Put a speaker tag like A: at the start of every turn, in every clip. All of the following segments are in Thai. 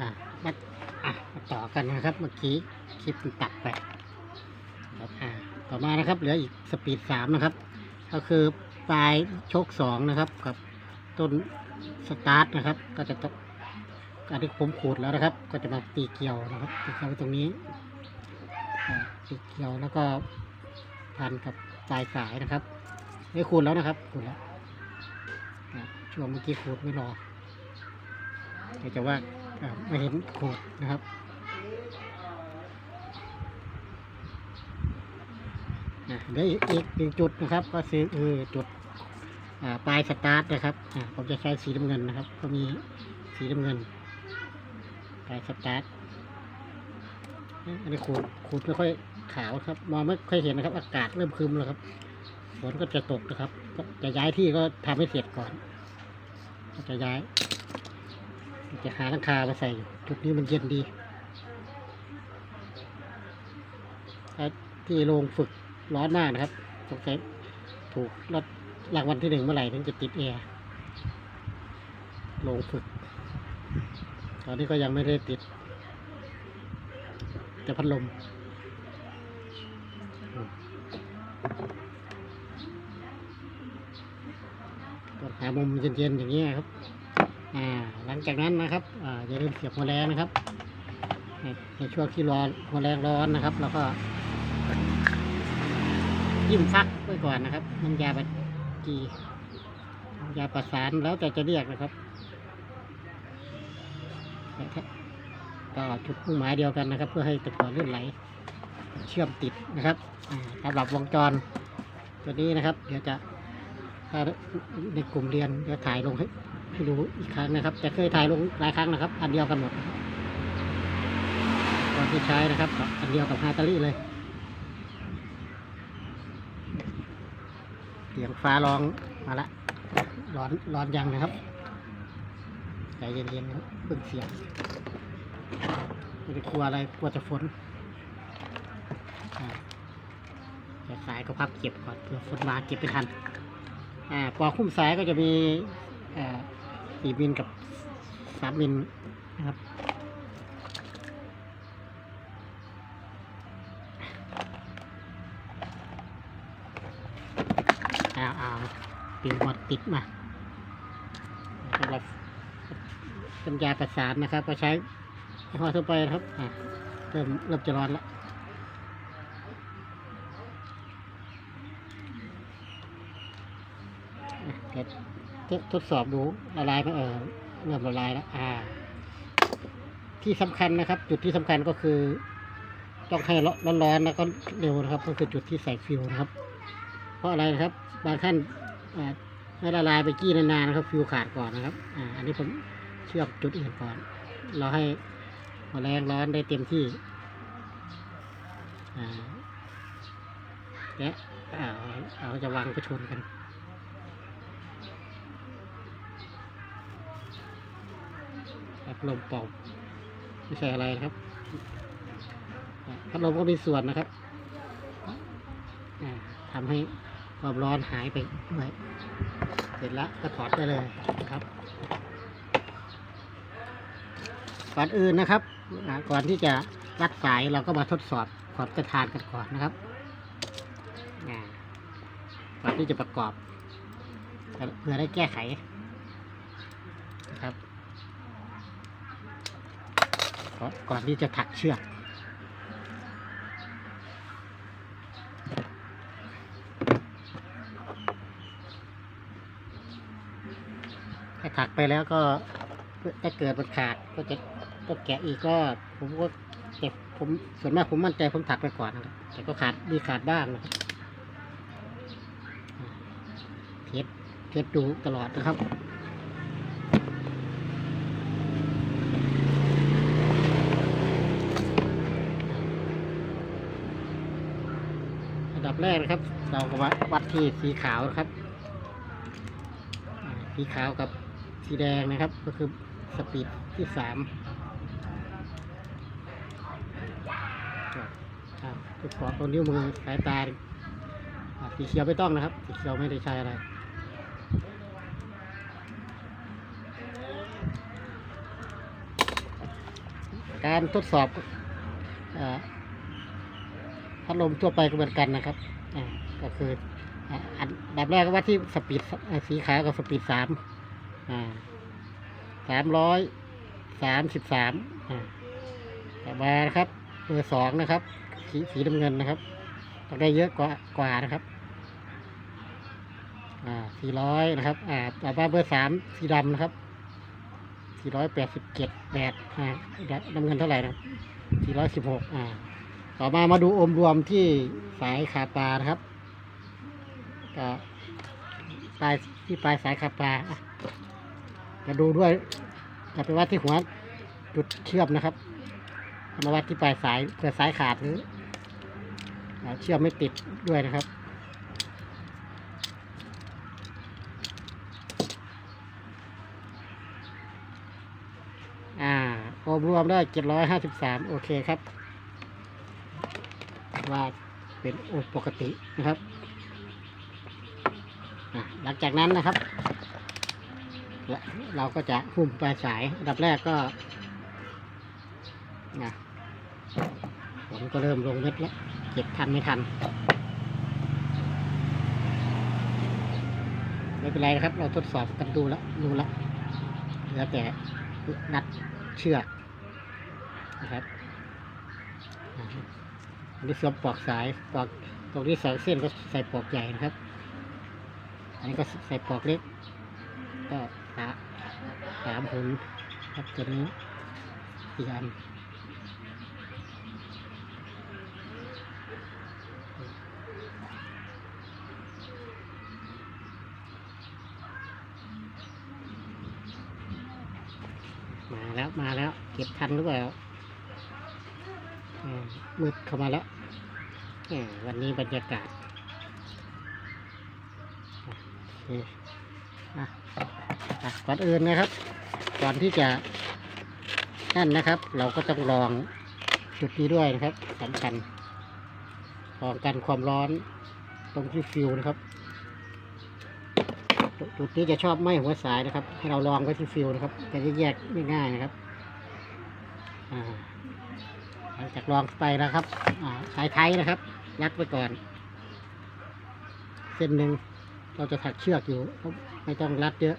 A: อ่ามาอะมาต่อกันนะครับ เมื่อกี้คลิปมันตัดไปครับอ่าต่อมานะครับ เหลืออีกสปีดสามนะครับ ก็คือปลายโชคสองนะครับ กับต้นสตาร์ทนะครับ ก็จะต้องอันที่ผมขูดแล้วนะครับ ก็จะมาตีเกลียวนะครับตีเกลียวตรงนี้ตีเกลียวแล้วก็พันกับปลายสายนะครับได้ขูดแล้วนะครับขูดแล้วช่วงเมื่อกี้ขูดไม่รอเดี๋ยวจะว่า ไม่เห็นขูดนะครับอะเดี๋ยวอีกหนึ่งจุดนะครับ ก็คือเออจุดปลายสตาร์ทนะครับผมจะใช้สีน้ำเงินนะครับ ก็มีสีน้ำเงินปลายสตาร์ทอันนี้ขูดขูดไม่ค่อยขาวครับมองไม่ค่อยเห็นนะครับ อากาศเริ่มครึมแล้วครับฝนก็จะตกนะครับก็จะย้ายที่ก็ทำให้เสร็จก่อนก็จะย้าย จะหาหลังคามาใส่จุดนี้มันเย็นดีที่โรงฝึกร้อนมากนะครับสงสัยถูกรถรางวัลที่หนึ่งเมื่อไหร่ถึงจะติดแอร์ลงฝึก ตอนนี้ก็ยังไม่ได้ติดแต่พัดลมก็หามุมเย็นๆอย่างนี้ครับ อ่าหลังจากนั้นนะครับอ่าอย่าลืมเสียบหัวแรงนะครับในในช่วงที่ร้อนหัวแรงร้อนนะครับ แล้วก็ยิ้มฟักไว้ก่อนนะครับน้ำยาปฏิกีน้ำยาประสานแล้วแต่จะเรียกนะครับก็จุดมุ่งหมายเดียวกันนะครับ เพื่อให้ตะกอนลื่นไหล เชื่อมติดนะครับอ่าสำหรับวงจรตัวนี้นะครับ เดี๋ยวจะถ้าในกลุ่มเรียนเดี๋ยวถ่ายลงให้ ให้ดูอีกครั้งนะครับ แต่เคยถ่ายลงหลายครั้งนะครับ อันเดียวกันหมดตอนที่ใช้นะครับอันเดียวกับฮาตาลี่เลยเสียงฟ้าร้องมาละร้อนร้อนยังนะครับใจเย็นๆนะครับเพิ่งเสียงไม่ได้กลัวอะไรกลัวจะฝนแต่สายก็พับเก็บก่อนเผื่อฝนมาเก็บไปทันอ่าปอคุ้มสายก็จะมีอ่า สี่มิลกับสามมิลนะครับเอาเอาปิวหมดติดมาสำหรับสัญญาประสานนะครับ ก็ใช้ยี่ห้อทั่วไปนะครับอะเริ่มเริ่มจะร้อนแล้วอะเดี๋ยว ทดสอบดูละลายไหมเออเริ่มละลายแล้วอ่า ที่สำคัญนะครับ จุดที่สำคัญก็คือต้องให้ร้อนๆแล้วก็เร็วนะครับ ก็คือจุดที่ใส่ฟิวนะครับ เพราะอะไรนะครับ บางท่านอ่าให้ละลายไปกี้นานๆนะครับ ฟิวขาดก่อนนะครับ อ่า อันนี้ผมเชื่อมจุดอื่นก่อน เราให้หัวแรงร้อนได้เต็มที่อ่าและอ่าเราจะวางไปชนกัน พัดลมเป่าไม่ใช่อะไรนะครับ พัดลมก็มีส่วนนะครับทำให้ความร้อนหายไปด้วยเสร็จแล้วก็ถอดได้เลยนะครับ ก่อนอื่นนะครับ ก่อนที่จะรัดสายเราก็มาทดสอบขอดกระทานกันก่อนนะครับอ่าก่อนที่จะประกอบเพื่อได้แก้ไขนะครับ ก่อนที่จะถักเชือกถ้าถักไปแล้วก็ถ้าเกิดมันขาดก็จะก็แกะอีกก็ผมก็เก็บผมส่วนมากผมมั่นใจผมถักไปก่อนนะครับแต่ก็ขาดมีขาดบ้างนะครับเทสเทสดูตลอดนะครับ อันดับ แรกนะครับ เราก็วัดวัดที่สีขาวนะครับ สีขาวกับสีแดงนะครับ ก็คือสปีดที่สามทุกขอตัวนิ้วมือสายตาอ่าสีเขียวไม่ต้องนะครับสีเขียวไม่ได้ใช้อะไรการทดสอบอ่อ พัดลมทั่วไปก็เหมือนกันนะครับอ่าก็คืออ่าอันดับแรกก็ว่าที่สปีดสีขาวกับสปีดสามอ่าสามร้อยสามสิบสามอ่าต่อมานะครับเบอร์สองนะครับ สีสีน้ำเงินนะครับต้องได้เยอะกว่ากว่านะครับอ่าสี่ร้อยนะครับ อ่าต่อมาเบอร์สามสีดำนะครับสี่ร้อยแปดสิบเจ็ดแปดอ่าน้ำเงินเท่าไหร่นะสี่ร้อยสิบหกอ่า ต่อมามาดูอมรวมที่สายขาปลานะครับก็ปลายที่ปลายสายขาปลาจะดูด้วยจะไปวัดที่หัวจุดเชื่อมนะครับมาวัดที่ปลายสายเผื่อสายขาดหรือเชื่อมไม่ติดด้วยนะครับอ่าอมรวมได้เจ็ดร้อยห้าสิบสามโอเคครับ ว่าเป็นโอปกตินะครับหลังจากนั้นนะครับ เราก็จะหุ้มปลายสายอันดับแรกก็นะผมก็เริ่มลงเม็ดแล้วเก็บทันไม่ทัน ไม่เป็นไรนะครับ เราทดสอบกันดูแล้วดูแล้วเหลือแต่นัดเชือกนะครับ อันนี้สวมปลอกสายปลอกตรงนี้สองเส้นก็ใส่ปลอกใหญ่นะครับ อันนี้ก็ใส่ปลอกเล็ก ก็สาสามหุ่นครับตัวนี้สี่อันมาแล้วมาแล้ว เก็บทันหรือเปล่า มืดเข้ามาแล้ววันนี้บรรยากาศก่อนอื่นนะครับ ก่อนที่จะนั่นนะครับ เราก็ต้องลองจุดนี้ด้วยนะครับสำคัญลองกันความร้อนตรงที่ฟิวนะครับ จุดนี้จะชอบไหม้หัวสายนะครับ ให้เราลองไว้ที่ฟิวนะครับ จะได้แยกไม่ง่ายนะครับ อ่า หลังจากลองไปนะครับสายไทยนะครับรัดไว้ก่อน เส้นหนึ่งเราจะถักเชือกอยู่ไม่ต้องรัดเยอะ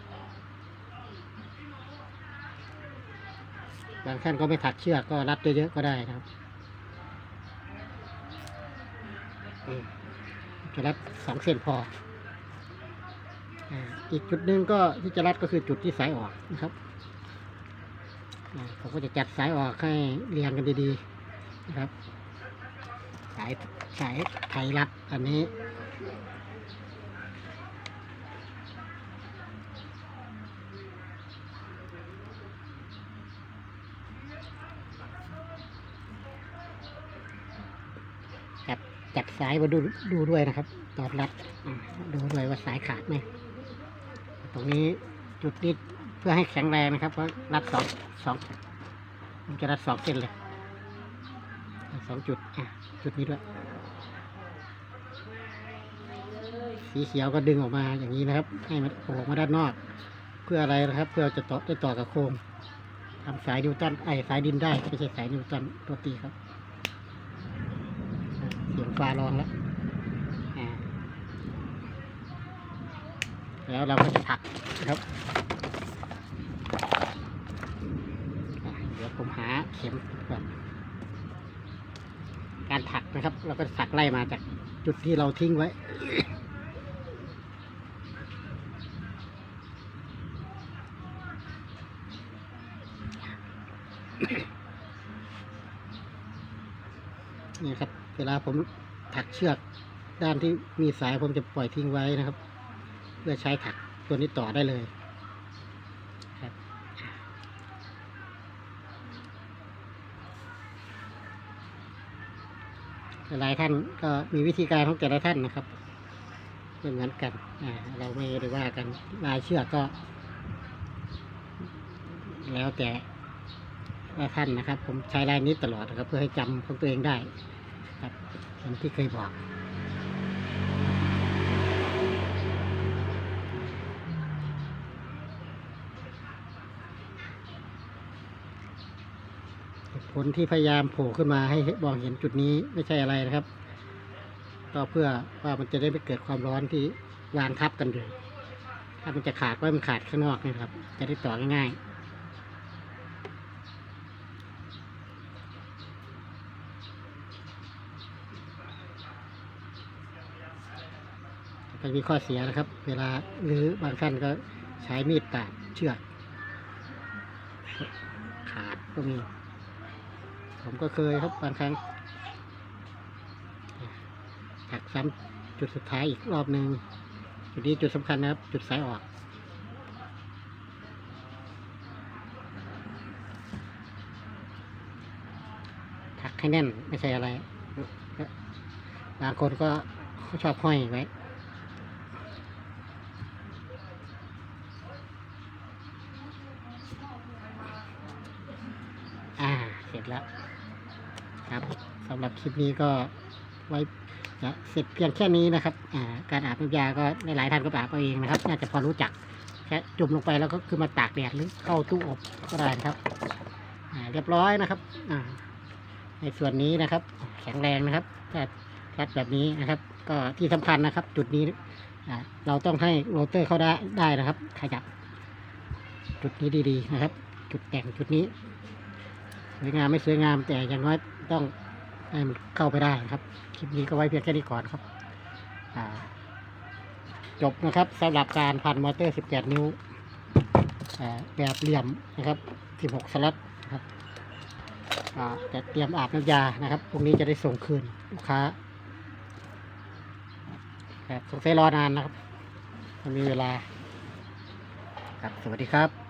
A: บางท่านก็ไม่ถักเชือกก็รัดเยอะๆก็ได้นะครับจะรัดสองเส้นพออีกจุดหนึ่งก็ที่จะรัดก็คือจุดที่สายออกนะครับผมก็จะจัดสายออกให้เรียงกันดีๆ นะครับ สายสายไทยรัดอันนี้จับจับสายมาดูดูด้วยนะครับ ตอนรัดอ่าดูด้วยว่าสายขาดไหมตรงนี้จุดนี้เพื่อให้แข็งแรงนะครับเพราะรัดสองสองมันจะรัดสองเส้นเลย สองจุดอะจุดนี้ด้วยสีเขียวก็ดึงออกมาอย่างนี้นะครับ ให้มันออกมาด้านนอก เพื่ออะไรนะครับ เพื่อจะต่อจะต่อกับโครงทำสายนิวตันไอ้สายดินได้ไม่ใช่สายนิวตันตัวตีครับเสียงฟ้าร้องแล้วแล้วเราก็จะถักนะครับเดี๋ยวผมหาเข็มก่อน การถักนะครับ เราก็ถักไล่มาจากจุดที่เราทิ้งไว้ นี่ครับ เวลาผมถักเชือกด้านที่มีสายผมจะปล่อยทิ้งไว้นะครับ เพื่อใช้ถักตัวนี้ต่อได้เลยครับ หลายท่านก็มีวิธีการของแต่ละท่านนะครับไม่เหมือนกันอ่าเราไม่ได้ว่ากันลายเชือกก็ แล้วแต่ละท่านนะครับ ผมใช้ลายนี้ตลอดนะครับ เพื่อให้จำของตัวเองได้ ครับอย่างที่เคยบอก ค เหตุผ ลที่พยายามโผล่ขึ้นมาให้มองเห็นจุดนี้ไม่ใช่อะไรนะครับ ก็เพื่อว่ามันจะได้ไม่เกิดความร้อนที่วางทับกันอยู่ถ้ามันจะขาดก็มันขาดข้างนอกนี่ครับ จะได้ต่อง่ายๆก็มีข้อเสียนะครับ เวลาหรือบางท่านก็ใช้มีดตัดเชือกขาดก็มี ผมก็เคยครับบางครั้งถักซ้ำจุดสุดท้ายอีกรอบหนึ่งจุดนี้จุดสำคัญนะครับ จุดสายออกถักให้แน่นไม่ใช่อะไรบางคนก็ชอบห้อยไว้อ่า เสร็จแล้ว สำหรับคลิปนี้ก็ไว้จะเสร็จเพียงแค่นี้นะครับการอาบน้ำยาก็หลายท่านก็อาบเอาเองนะครับ น่าจะพอรู้จักแค่จุ่มลงไปแล้วก็คือมาตากแดดหรือเข้าตู้อบก็ได้นะครับเรียบร้อยนะครับในส่วนนี้นะครับ แข็งแรงนะครับถ้ารัดแบบนี้นะครับ ก็ที่สำคัญนะครับ จุดนี้เราต้องให้โรเตอร์เข้าได้ได้นะครับ ขยับ จุดนี้ดีๆนะครับ จุดแต่งจุดนี้สวยงามไม่สวยงามแต่อย่างน้อยต้อง ให้มันเข้าไปได้นะครับ คลิปนี้ก็ไว้เพียงแค่นี้ก่อนครับจบนะครับสำหรับการพันมอเตอร์ 18 นิ้วแบบเหลี่ยมนะครับ 16 สล็อตนะครับจะเตรียมอาบน้ำยานะครับพรุ่งนี้จะได้ส่งคืนลูกค้าครับสงสัยรอนานนะครับมันมีเวลาครับสวัสดีครับ